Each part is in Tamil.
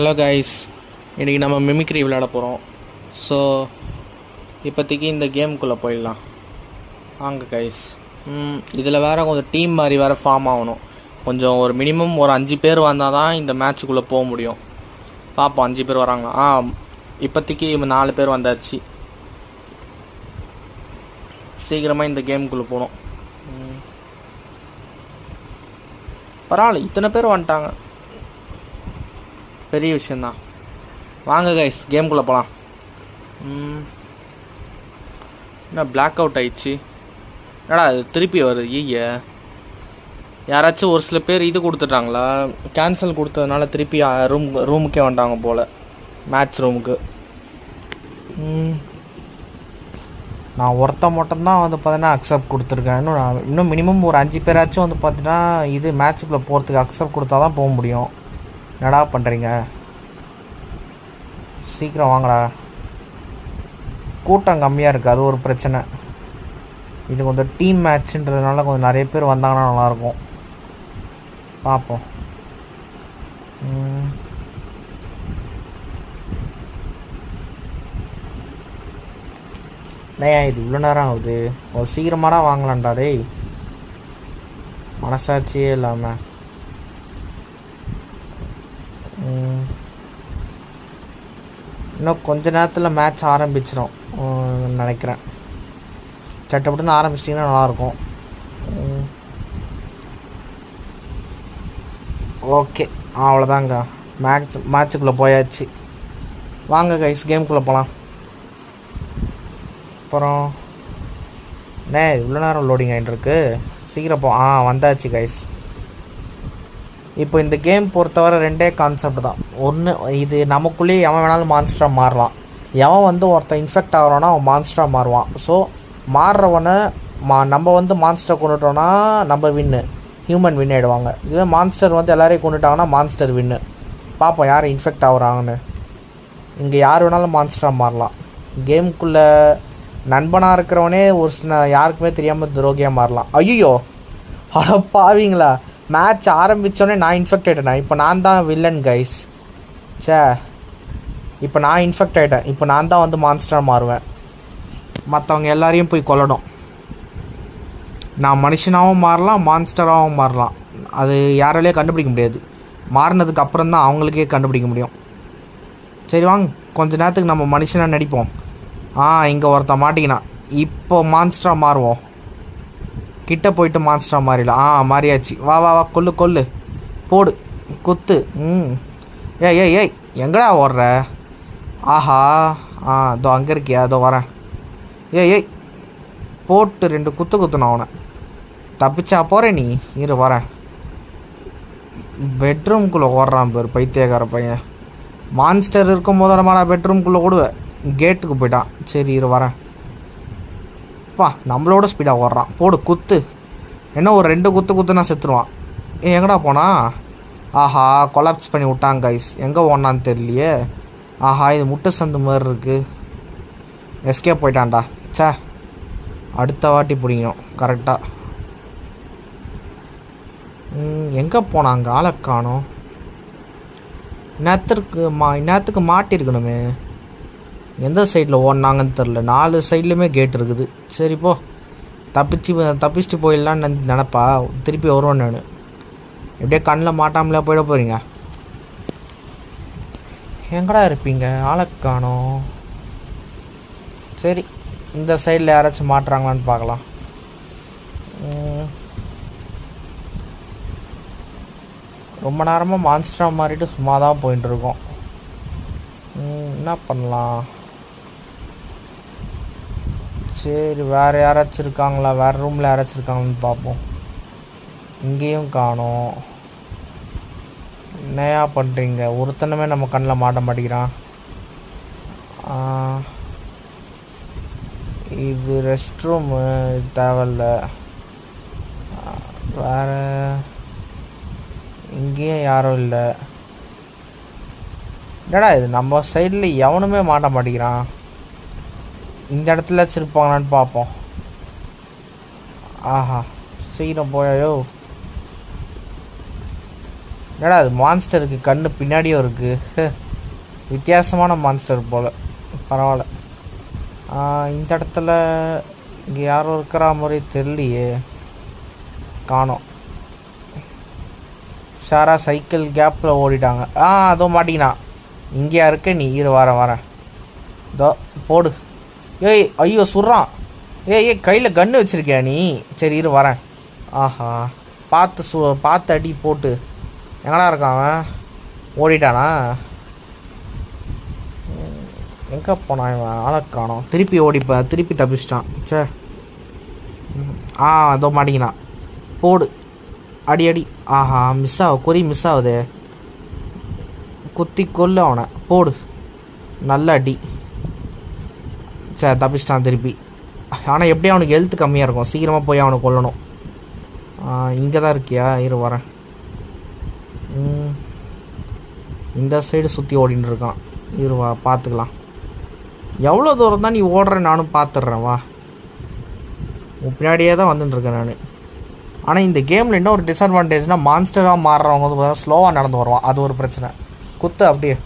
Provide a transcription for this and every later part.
ஹலோ கைஸ் இன்றைக்கி நம்ம மிமிக்ரி விளையாட போகிறோம் ஸோ இப்போதைக்கு இந்த கேமுக்குள்ளே போயிடலாம். வாங்க கைஸ் இதில் வேறு கொஞ்சம் டீம் மாதிரி வேறு ஃபார்ம் ஆகணும். கொஞ்சம் ஒரு மினிமம் ஒரு அஞ்சு பேர் வந்தால் தான் இந்த மேட்ச்சுக்குள்ளே போக முடியும். பார்ப்போம் அஞ்சு பேர் வராங்க ஆ இப்போதைக்கு நாலு பேர் வந்தாச்சு. சீக்கிரமாக இந்த கேமுக்குள்ளே போகணும். ம். பரவாயில்ல இத்தனை பேர் வந்துட்டாங்க. பெரிய விஷயந்தான் வாங்க கைஸ் கேம்குள்ளே போகலாம் என்ன பிளாக் அவுட் ஆயிடுச்சு. என்னடா அது திருப்பி வருது. ஈய. யாராச்சும் ஒரு சில பேர் இது கொடுத்துட்டாங்களா? கேன்சல் கொடுத்ததுனால திருப்பி ரூம் ரூமுக்கே வந்துட்டாங்க போல். மேட்ச் ரூமுக்கு நான் ஒருத்தன் மட்டும்தான் வந்து பார்த்தீங்கன்னா அக்செப்ட் கொடுத்துருக்கேன். இன்னும் நான் இன்னும் மினிமம் ஒரு அஞ்சு பேராச்சும் வந்து பார்த்தீங்கன்னா இது மேட்ச்சுக்குள்ளே போகிறதுக்கு அக்செப்ட் கொடுத்தா தான் போக முடியும். என்னடா பண்ணுறீங்க சீக்கிரம் வாங்கடா. கூட்டம் கம்மியாக இருக்குது அது ஒரு பிரச்சனை. இது கொஞ்சம் டீம் மேட்ச்ன்றதுனால கொஞ்சம் நிறைய பேர் வந்தாங்கன்னா நல்லாயிருக்கும். பார்ப்போம் ம். இது இவ்வளோ நேரம் ஆகுது? ஒரு சீக்கிரமாடா வாங்கலாம்டா டேய். மனசாட்சியே இல்லாமல் இன்னும் கொஞ்ச நேரத்தில் மேட்ச் ஆரம்பிச்சிடும் நினைக்கிறேன். சட்டப்பட்டுன்னு ஆரம்பிச்சிட்டிங்கன்னா நல்லாயிருக்கும். ஓகே அவ்வளோதாங்க. மேட்ச் மேட்ச்சுக்குள்ளே போயாச்சு. வாங்க கைஸ் கேமுக்குள்ளே போகலாம் அப்புறம் அண்ணே இவ்வளோ நேரம் லோடிங் ஆகிட்டு இருக்கு சீக்கிரம் போ ஆ வந்தாச்சு கைஸ் இப்போ இந்த கேம் பொறுத்தவரை ரெண்டே கான்செப்ட் தான். ஒன்று இது நமக்குள்ளேயே எவன் வேணாலும் மான்ஸ்டராக மாறலாம். எவன் வந்து ஒருத்தன் இன்ஃபெக்ட் ஆகிறானா அவன் மான்ஸ்டராக மாறுவான். ஸோ மாறுறவனை மா நம்ம வந்து மான்ஸ்டர் கொண்டுட்டோன்னா நம்ம வின்னு ஹியூமன் வின் ஆகிடுவாங்க இதுவே மான்ஸ்டர் வந்து எல்லாரையும் கொண்டுட்டாங்கன்னா மான்ஸ்டர் வின்னு பார்ப்போம் யார் இன்ஃபெக்ட் ஆகுறாங்கன்னு. இங்கே யார் வேணாலும் மான்ஸ்டராக மாறலாம். கேமுக்குள்ளே நண்பனாக இருக்கிறவனே ஒரு சின்ன யாருக்குமே தெரியாமல் துரோகியாக மாறலாம். ஐயோ அட பாவீங்களா? மேட்ச் ஆரம்பித்தோடனே நான் இன்ஃபெக்ட் ஆகிட்டேன் இப்போ நான் தான் வில்லன் கைஸ் சே இப்போ நான் இன்ஃபெக்ட் ஆகிட்டேன் இப்போ நான் தான் வந்து மான்ஸ்டராக மாறுவேன். மற்றவங்க எல்லாரையும் போய் கொல்லணும். நான் மனுஷனாகவும் மாறலாம் மான்ஸ்டராகவும் மாறலாம். அது யாராலையும் கண்டுபிடிக்க முடியாது. மாறினதுக்கு அப்புறம் தான் அவங்களுக்கே கண்டுபிடிக்க முடியும். சரி வாங்க. கொஞ்ச நேரத்துக்கு நம்ம மனுஷனாக நடிப்போம். ஆ இங்கே ஒருத்தன் மாட்டிக்கினான் இப்போ மான்ஸ்டராக மாறுவோம். கிட்ட போயிட்டு மான்ஸ்டராக மாறிடலாம். ஆ மாறியாச்சு. வா வா வா கொல்லு கொல்லு. போடு. குத்து. ம். ஏய் ஏய் ஏய் எங்கடா ஓடுற? ஆஹா. ஆ இதோ அங்கே இருக்கியா? அதோ வரேன். ஏய் ஏய். போட்டு ரெண்டு குத்து குத்துணும் அவனை. தப்பிச்சா போகிறேன் நீ. இரு வரேன். பெட்ரூம்குள்ளே ஓடுறான் பேர் பைத்தியக்கார பையன். மான்ஸ்டர் இருக்கும் போது நம்மளா பெட்ரூம்குள்ளே ஓடுவேன் கேட்டுக்கு போயிட்டான். சரி இரு வரேன். எப்பா நம்மளோட ஸ்பீடாக ஓடுறான். போடு குத்து. என்ன ஒரு ரெண்டு குத்து குத்துனா செத்துருவான். ஏ எங்கடா போனா? ஆஹா கொலாப்ஸ் பண்ணி விட்டாங்க கைஸ் எங்கே ஓடனான்னு தெரியலையே. ஆஹா இது முட்டை சந்து மாதிரி இருக்குது எஸ்கேப் போயிட்டான்டா. ச்சே. அடுத்த வாட்டி பிடிக்கணும் கரெக்டாக எங்கே போனாங்க ஆளை காணும்? இந்நேரத்திற்கு மா இந்நேரத்துக்கு மாட்டிருக்கணுமே எந்த சைடில் ஓடினாங்கன்னு தெரில நாலு சைட்லேயுமே கேட் இருக்குது. சரி போ. தப்பிச்சு தப்பிச்சுட்டு போயிடலான்னு நினப்பா. திருப்பி வருவோம் நான். எப்படியே கண்ணில் மாட்டாமலே போயிட போகிறீங்க எங்கடா இருப்பீங்க? ஆளை காணோம். சரி இந்த சைடில் யாராச்சும் மாட்டுறாங்களான்னு பார்க்கலாம். ரொம்ப நேரமாக மான்ஸ்டராக மாறிட்டு சும்மா தான் போயின்ட்டுருக்கோம் என்ன பண்ணலாம்? சரி வேறு யாராச்சும் இருக்காங்களா? வேறு ரூமில் யாராச்சும் இருக்காங்களான்னு பார்ப்போம். இங்கேயும் காணோம். என்னையா பண்ணுறீங்க ஒருத்தனுமே நம்ம கண்ணில் மாட்ட மாட்டேங்கிறான். இது ரெஸ்ட் ரூமு இது தேவையில்ல. வேறு இங்கேயும் யாரும் இல்லை. என்னடா இது? நம்ம சைடில் எவனுமே மாட்ட மாட்டேங்கிறான். இந்த இடத்துல வச்சுருப்பாங்களான்னு பார்ப்போம். ஆஹா சீக்கிரம் போயோ என்னடா அது மான்ஸ்டருக்கு கண்ணு பின்னாடியும் இருக்குது வித்தியாசமான மான்ஸ்டர் போல். பரவாயில்ல. இந்த இடத்துல இங்கே யாரும் இருக்கிற மாதிரி தெரியலையே. காணோம். சாரா சைக்கிள் கேப்பில் ஓடிட்டாங்க. ஆ அதுவும் மாட்டிக்கினா இங்கேயா இருக்க? நீ ஈர வரேன் வரேன். இதோ போடு. ஏய் ஐயோ சுடுறான் ஏய் ஏய் கையில் கன்று வச்சுருக்கியா நீ? சரி இரு வரேன். ஆஹா. பார்த்து சு பார்த்து அடி போட்டு. எங்கடா இருக்கான் அவன்? ஓடிட்டானா? எங்கே போனான் இவன்? ஆளை காணோம். திருப்பி ஓடிப்பேன் திருப்பி தப்பிச்சிட்டான். சே ஆ இதோ மாட்டிக்கினான். போடு. அடி அடி. ஆஹா மிஸ் ஆகும் குறி மிஸ் ஆகுதே குத்தி கொல்லு அவனை. போடு. நல்ல அடி. சே தப்பிச்சிட்டான் திருப்பி. ஆனால் எப்படி அவனுக்கு ஹெல்த் கம்மியாக இருக்கும். சீக்கிரமாக போய் அவனை கொல்லணும். இங்கே தான் இருக்கியா? இரு வரேன். இந்த சைடு சுற்றி ஓடின்னு இருக்கான் இரு வா பார்த்துக்கலாம் எவ்வளோ தூரம் தான் நீ ஓடுற நானும் பார்த்துட்றேன் வா. உன் பின்னாடியே தான் வந்துட்டுருக்கேன் நான். ஆனால் இந்த கேமில் என்ன ஒரு டிஸ்அட்வான்டேஜ்னால் மான்ஸ்டராக மாறுறவங்க வந்து பார்த்தா ஸ்லோவாக நடந்து வருவான். அது ஒரு பிரச்சனை. குத்து அப்படியே.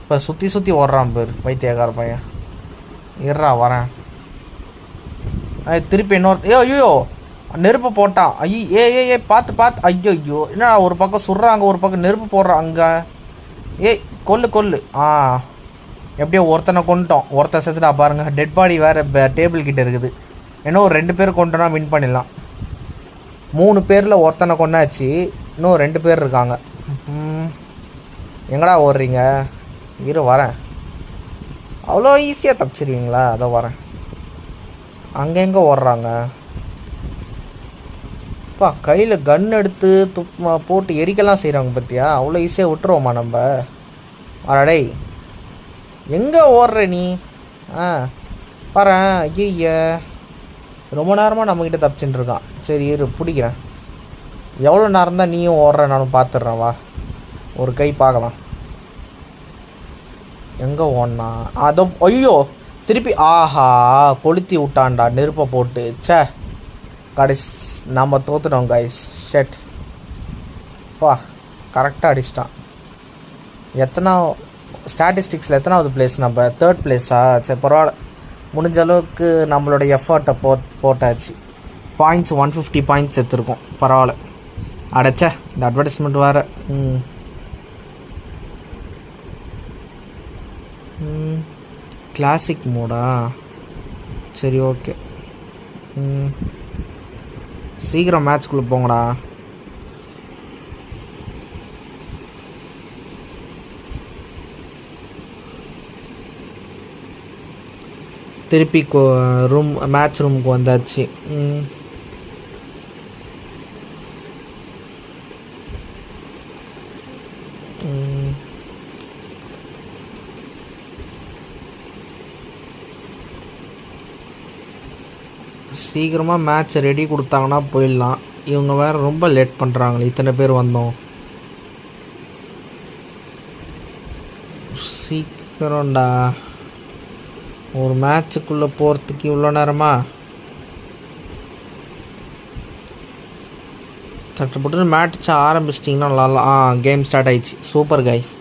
இப்போ சுற்றி சுற்றி ஓடுறான் பேர் பைத்தியக்கார பையன். இருறா வரேன். திருப்பி இன்னொரு ஏ ஐயோ நெருப்பு போட்டான் ஐயோ ஏ ஏ ஏ பார்த்து பார்த்து ஐயோ ஐயோ. என்ன ஒரு பக்கம் சுடுறாங்க ஒரு பக்கம் நெருப்பு போடுறான் அங்கே. ஏய் கொல்லு கொல்லு. ஆ. எப்படியோ ஒருத்தனை கொண்டுட்டோம். ஒருத்தன் செத்துட்டா பாருங்க. டெட் பாடி வேறு டேபிள் கிட்டே இருக்குது. இன்னும் ஒரு ரெண்டு பேர் கொண்டோன்னா வின் பண்ணிடலாம். மூணு பேரில் ஒருத்தனை கொண்டாச்சு இன்னும் ரெண்டு பேர் இருக்காங்க. ம், எங்கடா ஓடுறீங்க? இரு வரேன். அவ்வளோ ஈஸியாக தப்பிச்சிருவீங்களா? அதை வரேன். அங்கே எங்கே ஓடுறாங்க? அப்பா கையில் கன் எடுத்து துப் போட்டு எரிக்கலாம் செய்கிறாங்க பார்த்தியா அவ்வளோ ஈஸியாக விட்டுருவோமா நம்ம? அடடே. எங்கே ஓடுற நீ? ஆ பாரு ஐய ரொம்ப நேரமாக நம்மக்கிட்ட தப்பிச்சுட்டு இருக்கான். சரி இரு பிடிக்கிறேன். எவ்வளோ நேரம் தான் நீயும் ஓடுற? நானும் பார்த்துட்றேன் வா. ஒரு கை பார்க்கலாம். எங்கே ஓடனா அதோ ஐயோ திருப்பி ஆஹா கொளுத்தி விட்டான்டா நெருப்பை போட்டு. ச்சே கடைசி நம்ம தோத்துட்டோம் கைஸ் ஷெட் பா கரெக்டாக அடிச்சிட்டான். எத்தனா ஸ்டாட்டிஸ்டிக்ஸில் எத்தனாவது பிளேஸ் நம்ம? தேர்ட் பிளேஸா சரி பரவாயில்ல. முடிஞ்ச அளவுக்கு நம்மளோட எஃபர்ட்டை போ போட்டாச்சு. பாயிண்ட்ஸ் ஒன் ஃபிஃப்டி பாயிண்ட்ஸ் எடுத்துருக்கோம். பரவாயில்ல. அடைச்சே இந்த அட்வர்டைஸ்மெண்ட் வேறு. ம். கிளாசிக் மூடா சரி ஓகே ம். சீக்கிரம் மேட்ச்க்குள்ளே போங்கடா. திருப்பி ரூம் மேட்ச் ரூமுக்கு வந்தாச்சு. சீக்கிரமாக மேட்ச் ரெடி கொடுத்தாங்கன்னா போயிடலாம். இவங்க வேறு ரொம்ப லேட் பண்ணுறாங்களே இத்தனை பேர் வந்தோம். சீக்கிரம்டா. ஒரு மேட்ச்சுக்குள்ளே போகிறதுக்கு இவ்வளோ நேரமா? சட்டப்பட்டு மேட்ச் ஆரம்பிச்சிட்டிங்கன்னா நல்லா ஆ கேம் ஸ்டார்ட் ஆயிடுச்சு. சூப்பர் கைஸ்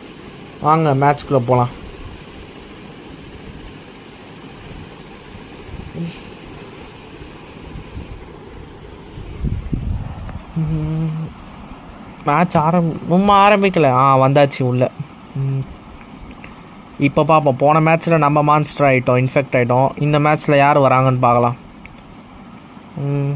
வாங்க மேட்ச்குள்ளே போகலாம் மேட்ச் ஆரம் ரொம்ப ஆரம்பிக்கல. ஆ வந்தாச்சு உள்ள. ம். இப்போ பார்ப்போம் போன மேட்ச்சில் நம்ம மான்ஸ்டர் ஆகிட்டோம் இன்ஃபெக்ட் ஆகிட்டோம் இந்த மேட்ச்சில் யார் வராங்கன்னு பார்க்கலாம் ம்.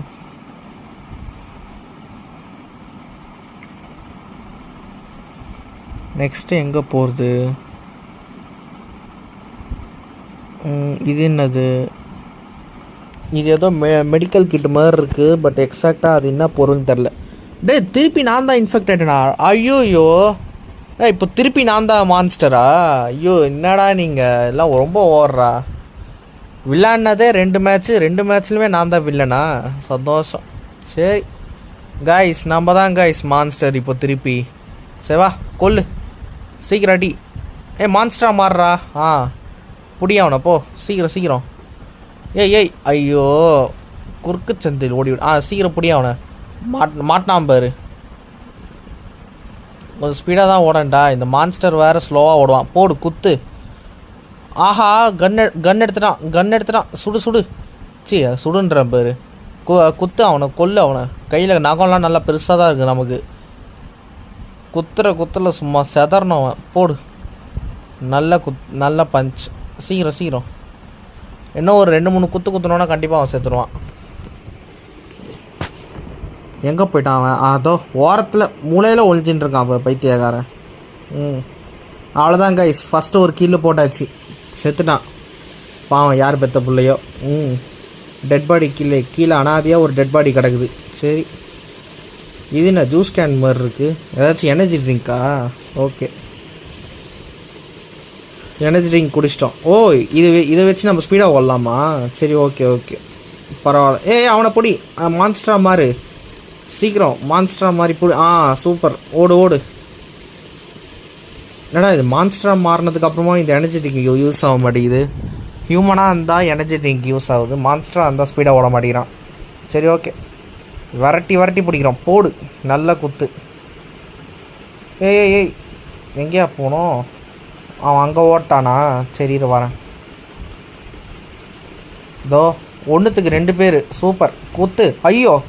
நெக்ஸ்ட்டு எங்கே போகிறது இது என்னது? இது ஏதோ மெ மெடிக்கல் கிட் மாதிரி இருக்குது பட் எக்ஸாக்டாக அது என்ன பொருள்னு தெரில டேய் திருப்பி நான் தான் இன்ஃபெக்டடா ஐயோயோ. ஏய் இப்போ திருப்பி நான் தான் மான்ஸ்டரா ஐயோ என்னடா நீங்கள் எல்லாம் ரொம்ப ஓடுறா விளையாடினதே ரெண்டு மேட்ச்சு ரெண்டு மேட்ச்லையுமே நான் தான் வில்லனா சந்தோஷம். சரி. காய்ஸ் நம்ம தான் காய்ஸ் மான்ஸ்டர் இப்போ திருப்பி. சரி வா கொல்லு. சீக்கிரம் அடி. ஏ மான்ஸ்டரா மாறுறா ஆ. புடியா போ. சீக்கிரம் சீக்கிரம். ஏய் ஏய் ஐயோ. குறுக்கு சந்தில் ஓடி விடு. ஆ சீக்கிரம் புடியா அவனை. மாட் மாட்டினான் பாரு. கொஞ்சம் ஸ்பீடாக தான் ஓடண்டா இந்த மான்ஸ்டர் வேறு ஸ்லோவாக ஓடுவான். போடு குத்து. ஆஹா கன் கன் எடுத்துட்டான் கன் எடுத்துட்டான். சுடு சுடு. சி சுடுன்ற பேர். கு குத்து அவனை கொல்லு அவனை. கையில் நகம்லாம் நல்லா பெருசாக தான் இருக்குது நமக்கு. குத்துற குத்துல சும்மா செதறணும் அவன். போடு. நல்ல குத் நல்ல பஞ்ச் சீக்கிரம் சீக்கிரம். இன்னும் ஒரு ரெண்டு மூணு குத்து குத்துனோன்னா கண்டிப்பாக அவன் சேர்த்துருவான் எங்கே போயிட்டான் அவன்? அதோ ஓரத்தில் மூளையில் ஒழிஞ்சின்னு இருக்கான் அப்போ பைத்தியக்காரன். ம். அவ்வளோதான் கைஸ் ஃபஸ்ட்டு ஒரு கீழே போட்டாச்சு. செத்துட்டான். பாவம் யார் பெத்த பிள்ளையோ. ம். டெட் பாடி கீழே கீழே அனாதையாக ஒரு டெட் பாடி கிடக்குது. சரி. இது என்ன ஜூஸ் கேன் மாதிரி இருக்குது ஏதாச்சும் எனர்ஜி ட்ரிங்க்கா ஓகே எனர்ஜி ட்ரிங்க் குடிச்சிட்டோம். ஓ இது இதை வச்சு நம்ம ஸ்பீடாக ஓடலாமா? சரி ஓகே ஓகே பரவாயில்ல. ஏய் அவனை பொடி. மான்ஸ்டரா மாறு. சீக்கிரம் மான்ஸ்டரா மாதிரி போடு ஆ சூப்பர் ஓடு ஓடு. என்னடா இது மான்ஸ்டரா மாறினதுக்கு அப்புறமா இந்த எனர்ஜெட்டிக் யூஸ் ஆக மாட்டேங்குது. ஹியூமனாக இருந்தால் எனர்ஜெட்டிக் யூஸ் ஆகுது. மான்ஸ்டராக இருந்தால் ஸ்பீடாக ஓட மாட்டேங்கிறான். சரி ஓகே விரட்டி விரட்டி பிடிக்கிறோம். போடு. நல்ல குத்து. ஏய் ஏய் ஏய். எங்கேயா போனோம்? அவன் அங்கே ஓட்டானா? சரி வரேன். தோ ஒன்றுத்துக்கு ரெண்டு பேர். சூப்பர் குத்து. ஐயோ.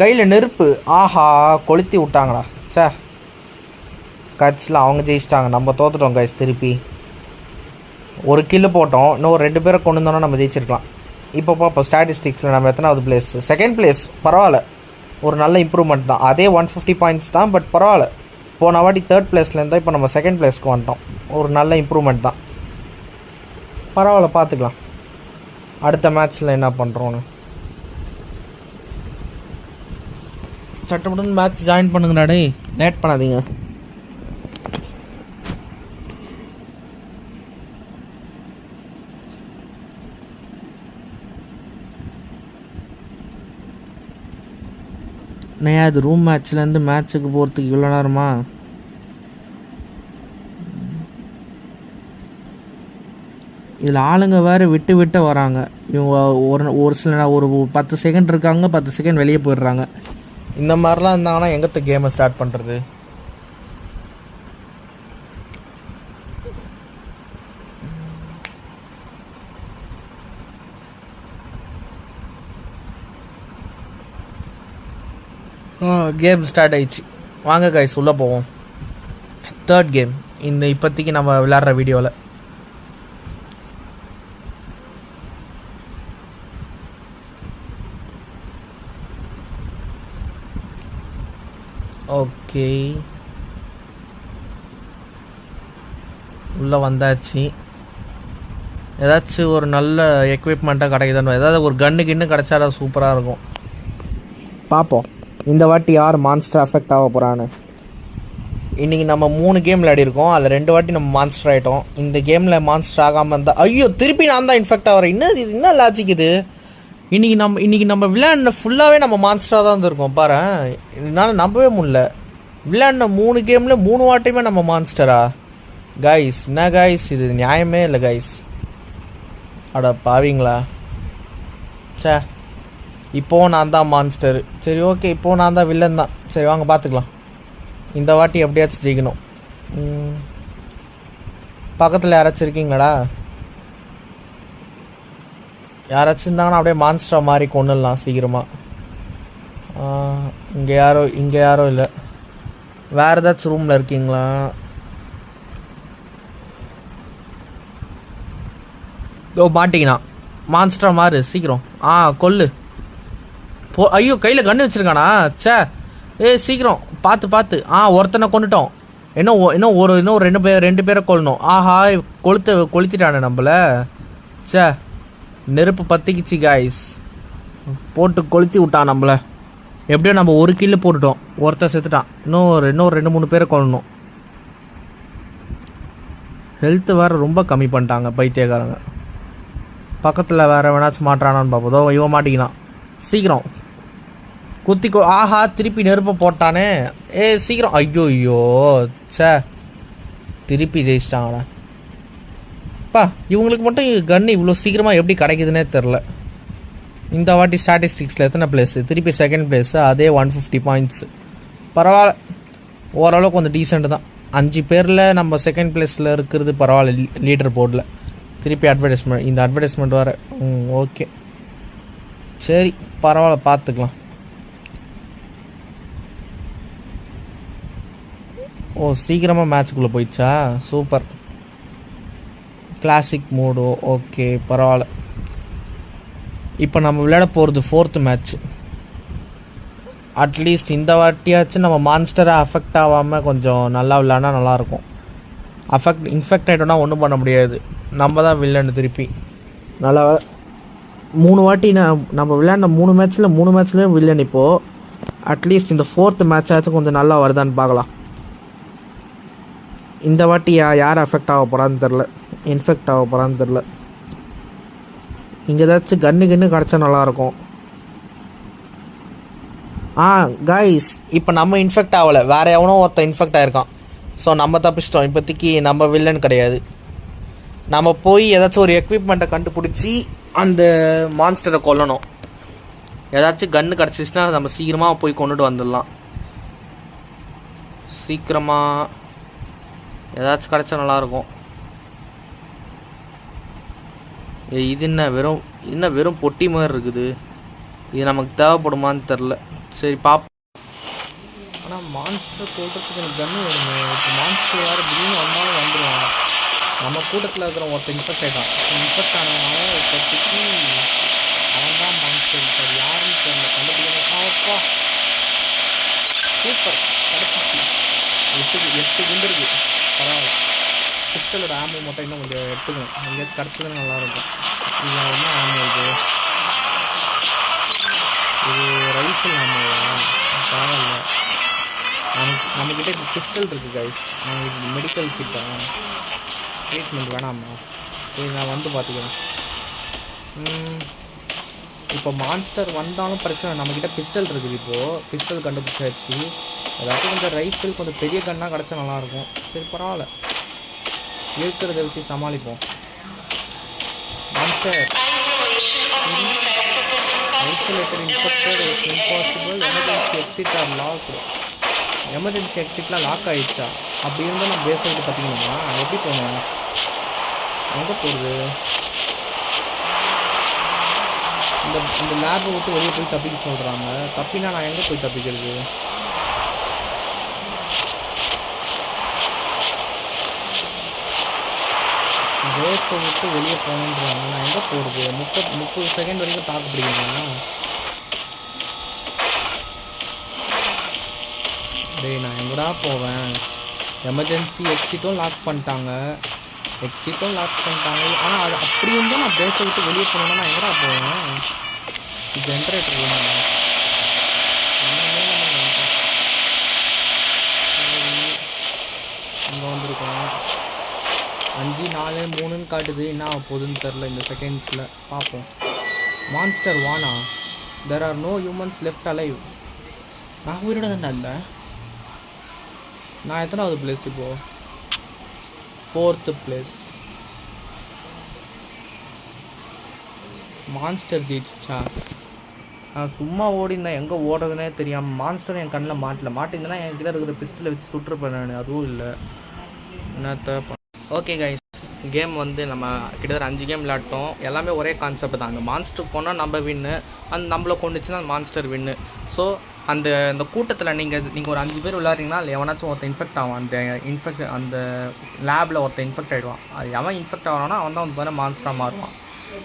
கையில் நெருப்பு. ஆஹா கொளுத்தி விட்டாங்கடா. ச்சே. கட்சியில் அவங்க ஜெயிச்சிட்டாங்க. நம்ம தோத்துட்டோம் கைஸ் திருப்பி. ஒரு கில்லு போட்டோம். இன்னும் ஒரு ரெண்டு பேரை கொண்டு வந்தோம்னா நம்ம ஜெயிச்சிருக்கலாம். இப்போ பார்ப்போம் ஸ்டாட்டிஸ்டிக்ஸில் நம்ம எத்தனாவது பிளேஸ் செகண்ட் பிளேஸ் பரவாயில்ல. ஒரு நல்ல இம்ப்ரூவ்மெண்ட் தான். அதே ஒன் ஃபிஃப்டி பாயிண்ட்ஸ் தான் பட் பரவாயில்ல. போன வாட்டி தேர்ட் பிளேஸ்லேருந்தா இப்போ நம்ம செகண்ட் பிளேஸ்க்கு வந்துட்டோம். ஒரு நல்ல இம்ப்ரூவ்மெண்ட் தான். பரவாயில்ல பார்த்துக்கலாம். அடுத்த மேட்ச்சில் என்ன பண்ணுறோன்னு சட்டமுடன் மேட்ச் ஜாயின் பண்ணுங்கடா டேய் லேட் பண்ணாதீங்க. நையா இது ரூம் மேட்ச்லேருந்து மேட்ச்சுக்கு போகிறதுக்கு இவ்வளோ நேரமா? இதில் ஆளுங்க வேறு விட்டு விட்டு வராங்க. இவங்க ஒரு ஒரு சில ஒரு பத்து செகண்ட் இருக்காங்க பத்து செகண்ட் வெளியே போயிடுறாங்க. இந்த மாதிரிலாம் இருந்தாங்கன்னா எங்கத்த கேமை ஸ்டார்ட் பண்ணுறது கேம் ஸ்டார்ட் ஆயிடுச்சு. வாங்க கைஸ் உள்ளே போவோம். தேர்ட் கேம் இந்த இப்போதைக்கு நம்ம விளையாடுற வீடியோவில் ஓகே உள்ளே வந்தாச்சு. ஏதாச்சும் ஒரு நல்ல எக்யூப்மெண்ட்டாக கிடைக்குதுன்னு ஏதாவது ஒரு கன்னு கின்னு கிடச்சா சூப்பராக இருக்கும். பார்ப்போம் இந்த வாட்டி யார் மான்ஸ்டர் அஃபெக்ட் ஆக போகிறான்னு இன்றைக்கி நம்ம மூணு கேம் விளையாடிருக்கோம் அதில் ரெண்டு வாட்டி நம்ம மான்ஸ்டர் ஆகிட்டோம் இந்த கேமில் மான்ஸ்டர் ஆகாமல் இருந்தால் ஐயோ திருப்பி நான் தான் இன்ஃபெக்ட் ஆகிறேன் என்ன இது? என்ன லாஜிக் இது? இன்றைக்கி நம்ம இன்றைக்கி நம்ம விளையாடின ஃபுல்லாகவே நம்ம மான்ஸ்டராக தான் இருந்திருக்கோம். பாரு என்னால் நம்பவே முடில விளையாடின மூணு கேமில் மூணு வாட்டியுமே நம்ம மான்ஸ்டரா கைஸ் என்ன கைஸ் இது நியாயமே இல்லை கைஸ் அட பாவீங்களா? சே இப்போவும் நான் தான் மான்ஸ்டர் சரி ஓகே இப்போது நான் தான் வில்லன் தான். சரி வாங்க பார்த்துக்கலாம். இந்த வாட்டி எப்படியாச்சும் ஜெயிக்கணும். பக்கத்தில் யாராச்சும் இருக்கீங்களா யாராச்சும் இருந்தாங்கன்னா அப்படியே மான்ஸ்டராக மாதிரி கொண்டுடலாம் சீக்கிரமாக இங்கே யாரோ இங்கே யாரோ இல்லை. வேறு ஏதாச்சும் ரூமில் இருக்கீங்களா? ஓ மாட்டிங்கண்ணா மான்ஸ்டரா மாறு சீக்கிரம். ஆ கொல்லு. போ ஐயோ கையில் கண்ணு வச்சிருக்கானா? ச்சே. ஏ சீக்கிரம். பார்த்து பார்த்து ஆ ஒருத்தனை கொண்டுட்டோம். இன்னும் ஒ- இன்னும் ஒரு இன்னும் ஒரு ரெண்டு பேர் ரெண்டு பேரை கொல்லணும். ஆஹா கொளுத்து கொளுத்திட்டானே நம்மள. ச்சே. நெருப்பு பத்திக்கிச்சு காய்ஸ் போட்டு கொளுத்தி விட்டான் நம்மள. எப்படியோ நம்ம ஒரு கில்லு போட்டுட்டோம். ஒருத்தன் செத்துட்டான். இன்னும் ஒரு இன்னும் ரெண்டு மூணு பேரை கொள்ளணும் ஹெல்த்து வேறு ரொம்ப கம்மி பண்ணிட்டாங்க பைத்தியக்காரங்க. பக்கத்தில் வேறு வேணாச்சும் மாட்டுறானான்னு பார்ப்போம். இவன் மாட்டிக்கினான் சீக்கிரம். குத்தி கொ ஆஹா திருப்பி நெருப்பை போட்டானே. ஏ சீக்கிரம். ஐயோ ஐயோ சே திருப்பி ஜெயிச்சிட்டாங்கடா. பா இவங்களுக்கு மட்டும் கன்று இவ்வளோ சீக்கிரமாக எப்படி கிடைக்குதுன்னே தெரில இந்த வாட்டி ஸ்டாட்டிஸ்டிக்ஸில் எத்தனை பிளேஸு திருப்பி செகண்ட் பிளேஸு அதே ஒன் ஃபிஃப்டி பாயிண்ட்ஸு பரவாயில்ல. ஓரளவுக்கு கொஞ்சம் டீசெண்ட்டு தான். அஞ்சு பேரில் நம்ம செகண்ட் பிளேஸில் இருக்கிறது பரவாயில்ல லீடர் போர்டில் திருப்பி அட்வர்டைஸ்மெண்ட் இந்த அட்வர்டைஸ்மெண்ட் வர ம் ஓகே சரி பரவாயில்ல பார்த்துக்கலாம். ஓ சீக்கிரமாக மேட்ச்சுக்குள்ளே போயிடுச்சா? சூப்பர். கிளாசிக் மூடு ஓகே பரவாயில்ல. இப்போ நம்ம விளையாட போகிறது ஃபோர்த்து மேட்ச் அட்லீஸ்ட் இந்த வாட்டியாச்சும் நம்ம மான்ஸ்டரை அஃபெக்ட் ஆகாமல் கொஞ்சம் நல்லா விளையாண்டா நல்லாயிருக்கும். அஃபெக்ட் இன்ஃபெக்ட் ஆகிட்டோன்னா ஒன்றும் பண்ண முடியாது. நம்ம தான் வில்லன்னு திருப்பி. நல்லா மூணு வாட்டி நான் நம்ம விளையாடின மூணு மேட்ச்சில் மூணு மேட்ச்லேயும் வில்லன் இப்போது அட்லீஸ்ட் இந்த ஃபோர்த்து மேட்சாச்சும் கொஞ்சம் நல்லா வருதான்னு பார்க்கலாம். இந்த வாட்டி யா யார் அஃபெக்ட் ஆக போகிறான்னு தெரில இன்ஃபெக்ட் ஆக போகிறான்னு தெரில இங்கே ஏதாச்சும் கன்று கன்று கிடச்சா நல்லாயிருக்கும் ஆ கைஸ் இப்போ நம்ம இன்ஃபெக்ட் ஆகலை வேற எவனோ ஒருத்தன் இன்ஃபெக்ட் ஆயிருக்கான். ஸோ நம்ம தப்பிச்சிட்டோம். இப்போதைக்கு நம்ம வில்லன் கிடையாது. நம்ம போய் ஏதாச்சும் ஒரு எக்யூப்மெண்ட்டை கண்டுபிடிச்சி அந்த மான்ஸ்டரை கொல்லணும். ஏதாச்சும் கன்று கிடச்சிச்சின்னா நம்ம சீக்கிரமாக போய் கொண்டுட்டு வந்துடலாம். சீக்கிரமாக ஏதாச்சும் கிடச்சா நல்லாயிருக்கும் ஏய், இது என்ன வெறும் என்ன வெறும் பொட்டி மாதிரி இருக்குது? இது நமக்கு தேவைப்படுமான்னு தெரில. சரி பாப் ஆனால் மான்ஸ்டர் கூட்டத்துக்கு எனக்கு கன்று வேணுமே. இப்போ மான்ஸ்டர் வேறு திடீர்னு வந்தாலும் வந்துடுவான் நம்ம கூட்டத்தில் இருக்கிற ஒருத்தர் இன்ஃபெக்ட் ஆகிட்டான் ஸோ இன்ஃபெக்ட் ஆனதுனால இப்போதைக்கு அவன் தான் மான்ஸ்டர் இப்போ யாருன்னு தெரியல. கண்டுபிடிக்கப்பா சூப்பர் கிடச்சிச்சு. எட்டு எட்டு குண்டு இருக்குது பரவாயில்ல. பிஸ்டலோட ஆம்பு மட்டும் இன்னும் கொஞ்சம் எடுத்துக்கணும். எங்கேயாச்சும் கிடச்சதுன்னு நல்லாயிருக்கும். இது என்ன ஆம்பு இது? இது ரைஃபிள் ஆமாவா பரவாயில்ல. நமக்கு நம்மக்கிட்ட இப்போ பிஸ்டல் இருக்குது கைஸ் இது மெடிக்கல் கிட்டா ட்ரீட்மெண்ட் வேணாமா? சரி நான் வந்து பார்த்துக்கிறேன். இப்போ மான்ஸ்டர் வந்தாலும் பிரச்சனை நம்மக்கிட்ட பிஸ்டல் இருக்குது இப்போது பிஸ்டல் கண்டுபிடிச்சாச்சு. ஏதாச்சும் கொஞ்சம் ரைஃபிள் கொஞ்சம் பெரிய கன்னாக கிடச்சா நல்லாயிருக்கும். சரி பரவாயில்ல. இருக்கிறத வச்சு சமாளிப்போம். Monster isolated infected is impossible emergency exit are locked emergency எக்ஸிட்லாம் lock ஆயிடுச்சா? அப்படி இருந்தால் நான் பேச விட்டு தப்பிக்கணுமா எப்படி போகணும்? எங்கே போகிறது இந்த இந்த லேபை விட்டு வெளியே போய் தப்பிக்க சொல்கிறாங்க தப்பினா நான் எங்கே போய் தப்பிக்கிறது? பேஸை விட்டு வெளியே போகணுன்றாங்க நான் எங்கே போகிறது முப்பது முப்பது செகண்ட் வரைக்கும் தாக்கு பிடிக்கணுமா? டேய் நான் எங்கடா போவேன்? எமர்ஜென்சி எக்ஸிட்டும் லாக் பண்ணிட்டாங்க. எக்ஸிட்டும் லாக் பண்ணிட்டாங்க. ஆனால் அது அப்படி இருந்தால் நான் பேஸை விட்டு வெளியே போகணுன்னா நான் எங்கடா போவேன்? ஜென்ரேட்டர் இங்கே வந்திருக்கோம். அஞ்சு நாலு மூணுன்னு காட்டுது. என்ன ஆக போகுதுன்னு தெரில இந்த செகண்ட்ஸில் பார்ப்போம். Monster wanna there are no humans left alive நான் உயிரோட தானே இல்லை நான் எத்தனாவது பிளேஸ் இப்போது ஃபோர்த்து பிளேஸ் மான்ஸ்டர் ஜெயிச்சிச்சா? நான் சும்மா ஓடிந்தேன் எங்கே ஓடுறதுனே தெரியாமல் மான்ஸ்டர் என் கண்ணில் மாட்டல. மாட்டிருந்தேன்னா என்கிட்ட இருக்கிற பிஸ்டலை வச்சு சுட்டுருப்பேன் நான். அதுவும் இல்லை. என்னத்த ஓகே கைஸ் கேம் வந்து நம்ம கிட்டத்தட்ட அஞ்சு கேம் விளாட்டோம் எல்லாமே ஒரே கான்செப்ட் தான். அந்த மான்ஸ்டர் போனால் நம்ம வின்னு அந்த நம்மளை கொண்டுச்சுன்னா அந்த மான்ஸ்டர் வின்னு ஸோ அந்த அந்த கூட்டத்தில் நீங்கள் நீங்கள் ஒரு அஞ்சு பேர் விளையாடுறீங்கன்னா அதில் எவனாச்சும் ஒருத்தர் இன்ஃபெக்ட் ஆகும் அந்த இன்ஃபெக்ட் அந்த லேபில் ஒருத்தர் இன்ஃபெக்ட் ஆகிடுவான் அது எவன் இன்ஃபெக்ட் ஆகணும்னா அவன் தான் வந்து மான்ஸ்டராக மாறுவான்.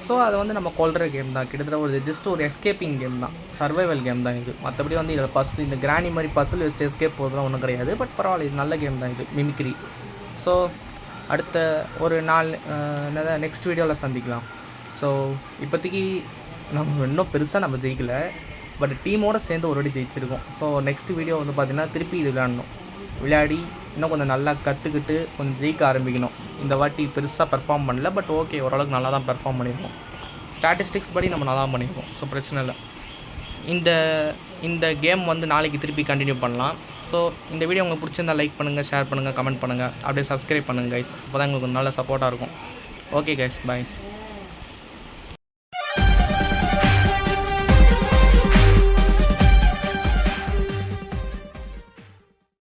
ஸோ அது வந்து நம்ம கொள்கிற கேம் தான். கிட்டத்தட்ட ஒரு ஜஸ்ட் ஒரு எஸ்கேப்பிங் கேம் தான். சர்வைவல் கேம் தான் இது. மற்றபடி வந்து இதில் பஸ் இந்த கிராணி மாதிரி பஸ்ஸில் வச்சுட்டு எஸ்கேப் போகிறதுலாம் ஒன்றும் கிடையாது. பட் பரவாயில்ல இது நல்ல கேம் தான் இது. மிமிக்ரி ஸோ அடுத்த ஒரு நாள் என்னதான் நெக்ஸ்ட் வீடியோவில் சந்திக்கலாம். ஸோ இப்போதைக்கு நம்ம இன்னும் பெருசாக நம்ம ஜெயிக்கலை. பட் டீமோட சேர்ந்து ஒரு வாட்டி ஜெயிச்சிருக்கோம். ஸோ நெக்ஸ்ட் வீடியோ வந்து பார்த்திங்கன்னா திருப்பி இது விளையாடணும். விளையாடி இன்னும் கொஞ்சம் நல்லா கற்றுக்கிட்டு கொஞ்சம் ஜெயிக்க ஆரம்பிக்கணும். இந்த வாட்டி பெருசாக பெர்ஃபார்ம் பண்ணல பட் ஓகே ஓரளவுக்கு நல்லா தான் பெர்ஃபார்ம் பண்ணியிருக்கோம் ஸ்டாட்டிஸ்டிக்ஸ் படி நம்ம நல்லா பண்ணியிருக்கோம் ஸோ பிரச்சனை இல்லை. இந்த இந்த கேம் வந்து நாளைக்கு திருப்பி கண்டினியூ பண்ணலாம். ஸோ இந்த வீடியோ உங்களுக்கு பிடிச்சிருந்தா லைக் பண்ணுங்கள் ஷேர் பண்ணுங்கள் கமெண்ட் பண்ணுங்கள் அப்படியே சப்ஸ்கிரைப் பண்ணுங்கள் கைஸ் அப்போ தான் உங்களுக்கு நல்ல சப்போர்ட்டாக இருக்கும். Okay guys bye